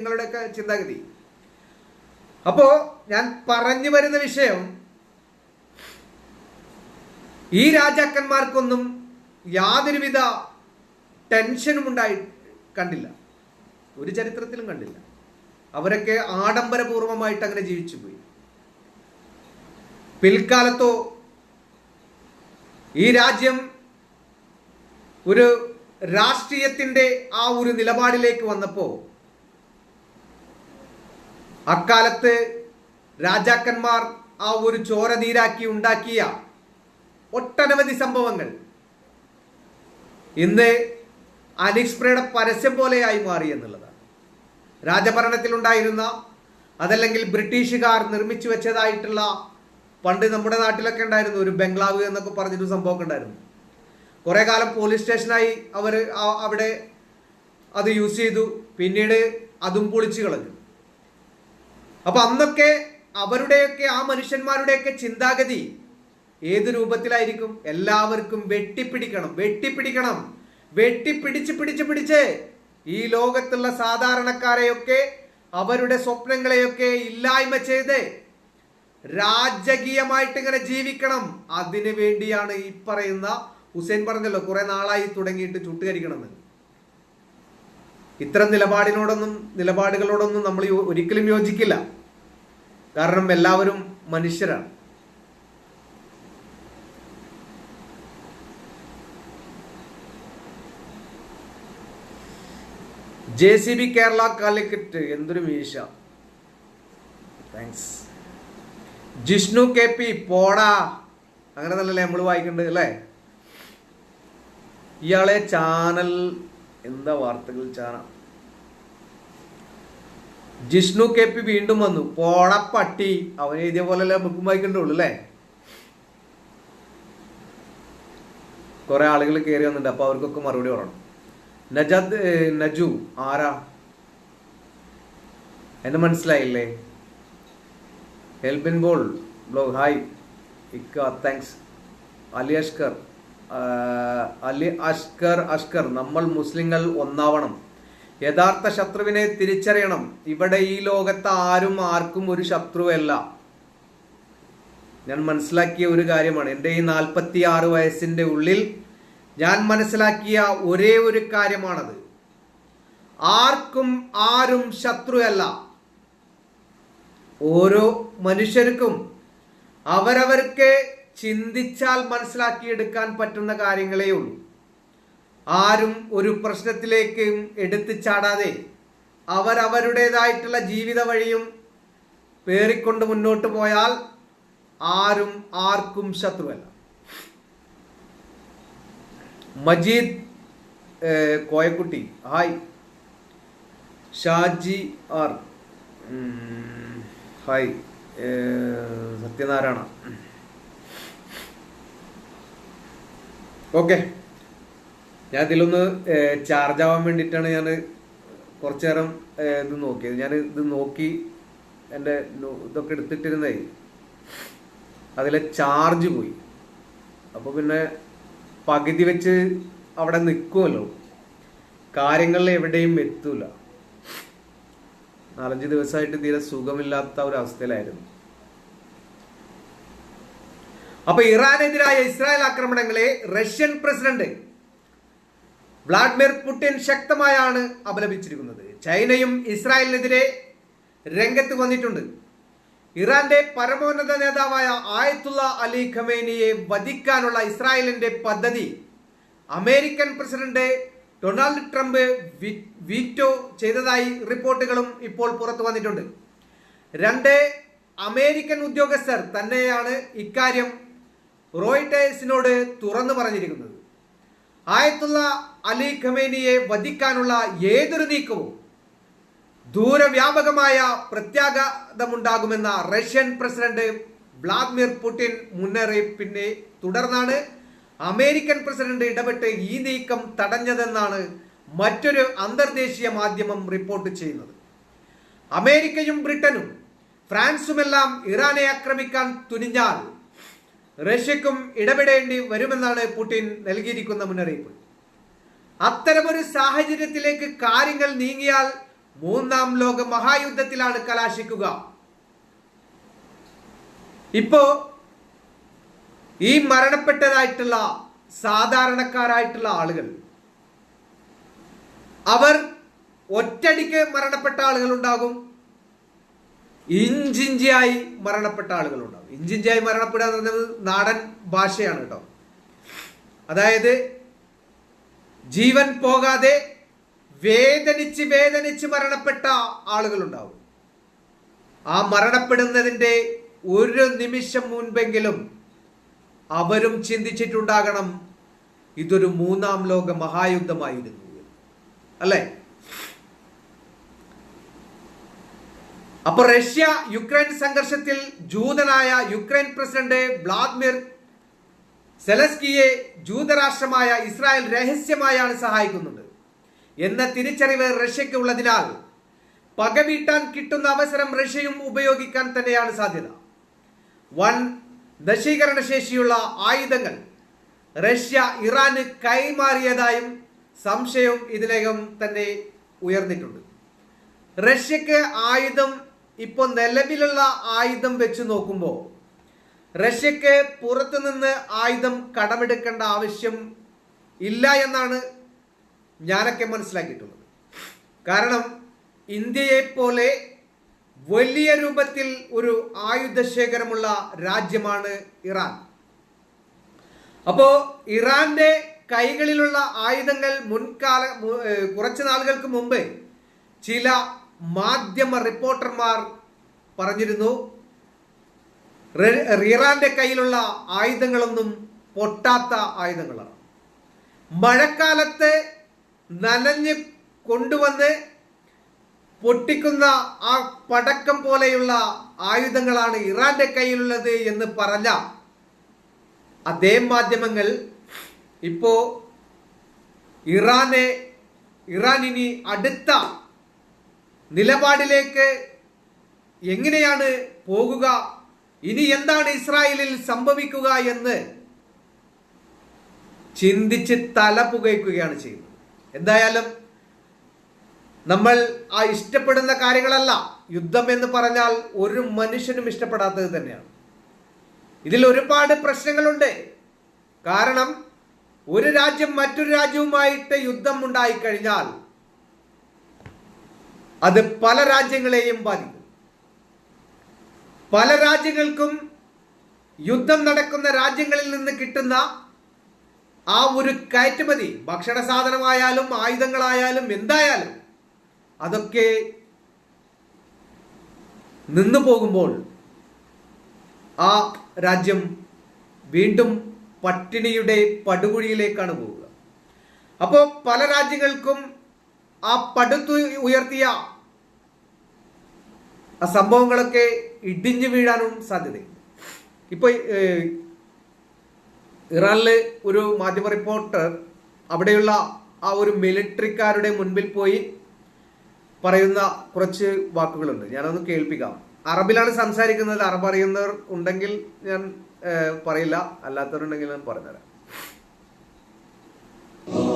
നിങ്ങളുടെയൊക്കെ ചിന്താഗതി. അപ്പോ ഞാൻ പറഞ്ഞു വരുന്ന വിഷയം ഈ രാജാക്കന്മാർക്കൊന്നും യാതൊരുവിധ ടെൻഷനും ഉണ്ടായി കണ്ടില്ല. ഒരു ചരിത്രത്തിലും കണ്ടില്ല. അവരൊക്കെ ആഡംബരപൂർവമായിട്ട് അങ്ങനെ ജീവിച്ചു പോയി പിൽക്കാലത്തോ ഈ രാജ്യം ഒരു രാഷ്ട്രീയത്തിന്റെ ആ ഒരു നിലപാടിലേക്ക് വന്നപ്പോ അക്കാലത്ത് രാജാക്കന്മാർ ആ ഒരു ചോര നീരാക്കി ഉണ്ടാക്കിയ ഒട്ടനവധി സംഭവങ്ങൾ. ഇന്ന് അനിക്സ്പ്രയുടെ പരസ്യം പോലെയായി മാറി എന്നുള്ളതാണ്. രാജഭരണത്തിലുണ്ടായിരുന്ന അതല്ലെങ്കിൽ ബ്രിട്ടീഷുകാർ നിർമ്മിച്ചു വെച്ചതായിട്ടുള്ള പണ്ട് നമ്മുടെ നാട്ടിലൊക്കെ ഉണ്ടായിരുന്നു ഒരു ബംഗ്ലാവ് എന്നൊക്കെ പറഞ്ഞിട്ട് സംഭവമൊക്കെ ഉണ്ടായിരുന്നു. കുറെ കാലം പോലീസ് സ്റ്റേഷനായി അവർ അവിടെ അത് യൂസ് ചെയ്തു. പിന്നീട് അതും പൊളിച്ചു കളഞ്ഞു. അപ്പൊ അന്നൊക്കെ അവരുടെയൊക്കെ ആ മനുഷ്യന്മാരുടെയൊക്കെ ചിന്താഗതി ഏത് രൂപത്തിലായിരിക്കും? എല്ലാവർക്കും വെട്ടിപ്പിടിക്കണം വെട്ടിപ്പിടിക്കണം. വെട്ടിപ്പിടിച്ച് പിടിച്ച് പിടിച്ച് ഈ ലോകത്തുള്ള സാധാരണക്കാരെയൊക്കെ അവരുടെ സ്വപ്നങ്ങളെയൊക്കെ ഇല്ലായ്മ ചെയ്ത് രാജകീയമായിട്ട് ഇങ്ങനെ ജീവിക്കണം. അതിനു വേണ്ടിയാണ് ഈ പറയുന്ന ഹുസൈൻ പറഞ്ഞല്ലോ കുറെ നാളായി തുടങ്ങിയിട്ട് ചുട്ടുകരിക്കണമെന്ന്. ഇത്തരം നിലപാടിനോടൊന്നും നിലപാടുകളോടൊന്നും നമ്മൾ ഒരിക്കലും യോജിക്കില്ല. കാരണം എല്ലാവരും മനുഷ്യരാണ്. J C B Kerala Calicut എന്തൊരു മീശ. താങ്ക്സ് ജിഷ്ണു കെ പി പോടാ. അങ്ങനെ നല്ലല്ലേ നമ്മൾ വായിക്കേണ്ടത് അല്ലേ? ഇയാളെ ചാനൽ എന്താ വാർത്തകൾ ചാനൽ ജിഷ്ണു കെ പി വീണ്ടും വന്നു. പോളപ്പട്ടി പട്ടി അവൻ എഴുതിയ പോലെ ബുക്കും വായിക്കണ്ടുള്ളൂ അല്ലേ? കുറെ ആളുകൾ കയറി വന്നിട്ടുണ്ട്. അപ്പൊ അവർക്കൊക്കെ മറുപടി പറയണം. നജാദ് നജു ആരാ? എന്നെ മനസ്സിലായില്ലേ? ഹെൽബിൻ ബോൾ ബ്ലോഗ് ഹായ്. ഇക്ക താങ്ക്സ് അലി അഷ്കർ ആ, അലി അഷ്കർ അഷ്കർ നമ്മൾ മുസ്ലിങ്ങൾ ഒന്നാവണം. യഥാർത്ഥ ശത്രുവിനെ തിരിച്ചറിയണം. ഇവിടെ ഈ ലോകത്ത് ആരും ആർക്കും ഒരു ശത്രുവല്ല. ഞാൻ മനസ്സിലാക്കിയ ഒരു കാര്യമാണ്. എന്റെ ഈ നാൽപ്പത്തി ആറ് വയസ്സിന്റെ ഉള്ളിൽ ഞാൻ മനസ്സിലാക്കിയ ഒരേ ഒരു കാര്യമാണത്. ആർക്കും ആരും ശത്രുവല്ല. ഓരോ മനുഷ്യർക്കും അവരവർക്ക് ചിന്തിച്ചാൽ മനസ്സിലാക്കിയെടുക്കാൻ പറ്റുന്ന കാര്യങ്ങളേ ഉള്ളൂ ആരും ഒരു പ്രശ്നത്തിലേക്കും എടുത്തു ചാടാതെ അവരവരുടേതായിട്ടുള്ള ജീവിത വഴിയും പേറിക്കൊണ്ട് മുന്നോട്ട് പോയാൽ ആരും ആർക്കും ശത്രുവല്ല. Majeed Koyakutty hi. Shaji R. Hi. Satyanarayana. Okay. ഞാൻ ഇതിലൊന്ന് ചാർജ് ആവാൻ വേണ്ടിയിട്ടാണ് ഞാൻ കുറച്ചു നേരം ഇത് നോക്കിയത്. ഞാൻ ഇത് നോക്കി എന്റെ ഇതൊക്കെ എടുത്തിട്ടിരുന്നേ അതിലെ ചാർജ് പോയി. അപ്പോൾ പിന്നെ പകുതി വെച്ച് അവിടെ നിൽക്കുമല്ലോ കാര്യങ്ങളിൽ എവിടെയും എത്തൂല. നാലഞ്ച് ദിവസമായിട്ട് തീരെ സുഖമില്ലാത്ത ഒരു അവസ്ഥയിലായിരുന്നു. അപ്പൊ ഇറാനെതിരായ ഇസ്രായേൽ ആക്രമണങ്ങളെ റഷ്യൻ പ്രസിഡന്റ് വ്ളാഡിമിർ പുടിൻ ശക്തമായാണ് അപലപിച്ചിരിക്കുന്നത്. ചൈനയും ഇസ്രായേലിനെതിരെ രംഗത്ത് വന്നിട്ടുണ്ട്. ഇറാന്റെ പരമോന്നത നേതാവായ ആയത്തുള്ള അലി ഖമേനിയെ വധിക്കാനുള്ള ഇസ്രായേലിന്റെ പദ്ധതി American president Donald Trump veto ചെയ്തതായി റിപ്പോർട്ടുകളും ഇപ്പോൾ പുറത്തു വന്നിട്ടുണ്ട്. രണ്ട് അമേരിക്കൻ ഉദ്യോഗസ്ഥർ തന്നെയാണ് ഇക്കാര്യം റോയിട്ടേഴ്സിനോട് തുറന്നു പറഞ്ഞിരിക്കുന്നത് ആയത്തുള്ള അലി ഖമേനിയെ വധിക്കാനുള്ള ഏതൊരു നീക്കവും ദൂരവ്യാപകമായ പ്രത്യാഘാതമുണ്ടാകുമെന്ന റഷ്യൻ പ്രസിഡന്റ് വ്ളാദിമിർ പുടിൻ മുന്നറിയിപ്പിനെ തുടർന്നാണ് അമേരിക്കൻ പ്രസിഡന്റ് ഇടപെട്ട് ഈ നീക്കം തടഞ്ഞതെന്നാണ് മറ്റൊരു അന്തർദേശീയ മാധ്യമം റിപ്പോർട്ട് ചെയ്യുന്നത്. അമേരിക്കയും ബ്രിട്ടനും ഫ്രാൻസുമെല്ലാം ഇറാനെ ആക്രമിക്കാൻ തുനിഞ്ഞാൽ റഷ്യക്കും ഇടപെടേണ്ടി വരുമെന്നാണ് പുടിൻ നൽകിയിരിക്കുന്ന മുന്നറിയിപ്പ്. അത്തരമൊരു സാഹചര്യത്തിലേക്ക് കാര്യങ്ങൾ നീങ്ങിയാൽ മൂന്നാം ലോക മഹായുദ്ധത്തിലാണ് കലാശിക്കുക. ഇപ്പോ ഈ മരണപ്പെട്ടതായിട്ടുള്ള സാധാരണക്കാരായിട്ടുള്ള ആളുകൾ അവർ ഒറ്റടിക്ക് മരണപ്പെട്ട ആളുകൾ ഉണ്ടാകും ഇഞ്ചിഞ്ചിയായി മരണപ്പെട്ട ആളുകൾ ഉണ്ടാകും ഇഞ്ചിഞ്ചിയായി മരണപ്പെടുക എന്ന് പറഞ്ഞത് നാടൻ ഭാഷയാണ് കേട്ടോ. അതായത് ജീവൻ പോകാതെ വേദനിച്ച് വേദനിച്ച് മരണപ്പെട്ട ആളുകളുണ്ടാവും ആ മരണപ്പെടുന്നതിന്റെ ഒരു നിമിഷം മുൻപെങ്കിലും അവരും ചിന്തിച്ചിട്ടുണ്ടാകണം ഇതൊരു മൂന്നാം ലോക മഹായുദ്ധമായിരുന്നു അല്ലേ? അപ്പൊ റഷ്യ യുക്രൈൻ സംഘർഷത്തിൽ ജൂതനായ യുക്രൈൻ പ്രസിഡന്റ് വ്ളാദിമിർ സെലസ്കിയെ ജൂതരാഷ്ട്രമായ ഇസ്രായേൽ രഹസ്യമായാണ് സഹായിക്കുന്നത്. എന്ന തിരിച്ചറിവ് റഷ്യക്ക് ഉള്ളതിനാൽ പകവീട്ടാൻ കിട്ടുന്ന അവസരം റഷ്യയും ഉപയോഗിക്കാൻ തന്നെയാണ് സാധ്യത. വൻ നശീകരണ ശേഷിയുള്ള ആയുധങ്ങൾ റഷ്യ ഇറാന് കൈമാറിയതായും സംശയം ഇതിനകം തന്നെ ഉയർന്നിട്ടുണ്ട്. റഷ്യക്ക് ആയുധം ഇപ്പോൾ നിലവിലുള്ള ആയുധം വെച്ച് നോക്കുമ്പോൾ റഷ്യക്ക് പുറത്തുനിന്ന് ആയുധം കടമെടുക്കേണ്ട ആവശ്യം ഇല്ല എന്നാണ് ഞാനൊക്കെ മനസ്സിലാക്കിയിട്ടുള്ളത്. കാരണം ഇന്ത്യയെ പോലെ വലിയ രൂപത്തിൽ ഒരു ആയുധശേഖരമുള്ള രാജ്യമാണ് ഇറാൻ. അപ്പോ ഇറാന്റെ കൈകളിലുള്ള ആയുധങ്ങൾ മുൻകാല കുറച്ച് നാളുകൾക്ക് മുമ്പ് ചില മാധ്യമ റിപ്പോർട്ടർമാർ പറഞ്ഞിരുന്നു റിയറാന്റെ കയ്യിലുള്ള ആയുധങ്ങളൊന്നും പൊട്ടാത്ത ആയുധങ്ങളാണ്. മഴക്കാലത്ത് നനഞ്ഞ് കൊണ്ടുവന്ന് പൊട്ടിക്കുന്ന ആ പടക്കം പോലെയുള്ള ആയുധങ്ങളാണ് ഇറാന്റെ കയ്യിലുള്ളത് എന്ന് പറഞ്ഞ അതേ മാധ്യമങ്ങൾ ഇപ്പോ ഇറാനെ ഇറാൻ ഇനി അടുത്ത നിലപാടിലേക്ക് എങ്ങനെയാണ് പോകുക? ഇനി എന്താണ് ഇസ്രായേലിൽ സംഭവിക്കുക എന്ന് ചിന്തിച്ച് തല പുകയ്ക്കുകയാണ് ചെയ്യുന്നത്. എന്തായാലും നമ്മൾ ആ ഇഷ്ടപ്പെടുന്ന കാര്യങ്ങളല്ല. യുദ്ധം എന്ന് പറഞ്ഞാൽ ഒരു മനുഷ്യനും ഇഷ്ടപ്പെടാത്തത് തന്നെയാണ്. ഇതിൽ ഒരുപാട് പ്രശ്നങ്ങളുണ്ട്. കാരണം ഒരു രാജ്യം മറ്റൊരു രാജ്യവുമായിട്ട് യുദ്ധം ഉണ്ടായിക്കഴിഞ്ഞാൽ അത് പല രാജ്യങ്ങളെയും ബാധിക്കും. പല രാജ്യങ്ങൾക്കും യുദ്ധം നടക്കുന്ന രാജ്യങ്ങളിൽ നിന്ന് കിട്ടുന്ന ആ ഒരു കയറ്റുമതി ഭക്ഷണ സാധനമായാലും ആയുധങ്ങളായാലും എന്തായാലും അതൊക്കെ നിന്നു പോകുമ്പോൾ ആ രാജ്യം വീണ്ടും പട്ടിണിയുടെ പടുകുഴിയിലേക്കാണ് പോവുക. അപ്പോൾ പല രാജ്യങ്ങൾക്കും ആ പടുത്തു ഉയർത്തിയ സംഭവങ്ങളൊക്കെ ഇടിഞ്ഞു വീഴാനും സാധ്യതയുണ്ട്. ഇപ്പൊ ഇറാനിൽ ഒരു മാധ്യമ റിപ്പോർട്ടർ അവിടെയുള്ള ആ ഒരു മിലിറ്ററിക്കാരുടെ മുൻപിൽ പോയി പറയുന്ന കുറച്ച് വാക്കുകളുണ്ട്. ഞാനൊന്ന് കേൾപ്പിക്കാം. അറബിലാണ് സംസാരിക്കുന്നത്. അറബ് അറിയുന്നവർ ഉണ്ടെങ്കിൽ ഞാൻ പറയില്ല. അല്ലാത്തവരുണ്ടെങ്കിൽ ഞാൻ പറഞ്ഞുതരാം.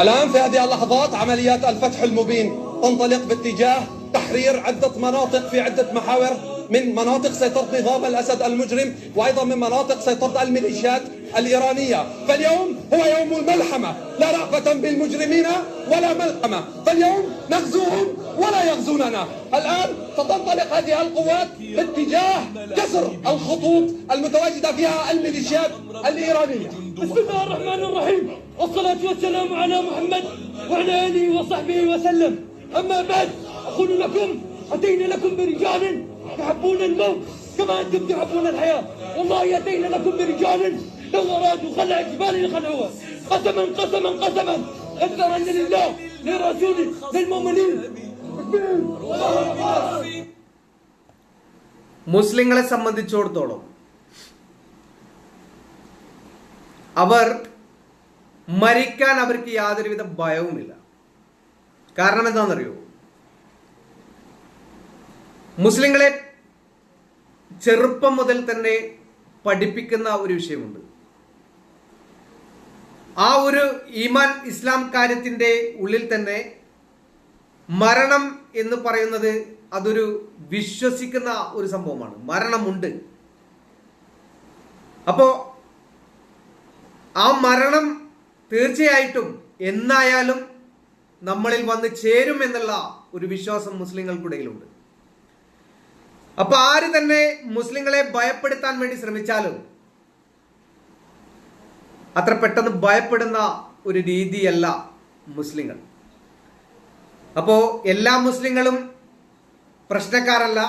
الآن في هذه اللحظات عمليات الفتح المبين تنطلق باتجاه تحرير عدة مناطق في عدة محاور من مناطق سيطرة نظام الأسد المجرم وأيضا من مناطق سيطرة الميليشيات. الإيرانية. فاليوم هو يوم الملحمة. لا رأفة بالمجرمين ولا ملحمة. فاليوم نغزوهم ولا يغزوننا. الآن ستنطلق هذه القوات باتجاه كسر الخطوط المتواجدة فيها الميليشيات الإيرانية. بسم الله الرحمن الرحيم. والصلاة والسلام على محمد وعلى آله وصحبه وسلم. أما بعد أقول لكم أتينا لكم برجال تحبون الموت كما أنتم تحبون الحياة. والله أتينا لكم برجال لو أرادوا خلع جبال خلعوها قسما قسما قسما اذكرا لله لرسوله للمؤمنين മുസ്ലിങ്ങളെ സംബന്ധിച്ചിടത്തോളം അവർ മരിക്കാൻ അവർക്ക് യാതൊരുവിധ ഭയവുമില്ല കാരണം എന്താണെന്നറിയോ മുസ്ലിങ്ങളെ ചെറുപ്പം മുതൽ തന്നെ പഠിപ്പിക്കുന്ന ഒരു വിഷയമുണ്ട് ആ ഒരു ഈമാൻ ഇസ്ലാം കാര്യത്തിന്റെ ഉള്ളിൽ തന്നെ മരണം എന്ന് പറയുന്നത് അതൊരു വിശ്വസിക്കുന്ന ഒരു സംഭവമാണ്. മരണമുണ്ട്. അപ്പോ ആ മരണം തീർച്ചയായിട്ടും എന്നായാലും നമ്മളിൽ വന്ന് ചേരും എന്നുള്ള ഒരു വിശ്വാസം മുസ്ലിങ്ങൾക്കിടയിലുണ്ട് അപ്പൊ ആര് തന്നെ മുസ്ലിങ്ങളെ ഭയപ്പെടുത്താൻ വേണ്ടി ശ്രമിച്ചാലും അത്ര പെട്ടെന്ന് ഭയപ്പെടുന്ന ഒരു രീതിയല്ല മുസ്ലിങ്ങൾ. അപ്പോൾ എല്ലാ മുസ്ലിങ്ങളും പ്രശ്നക്കാരല്ല.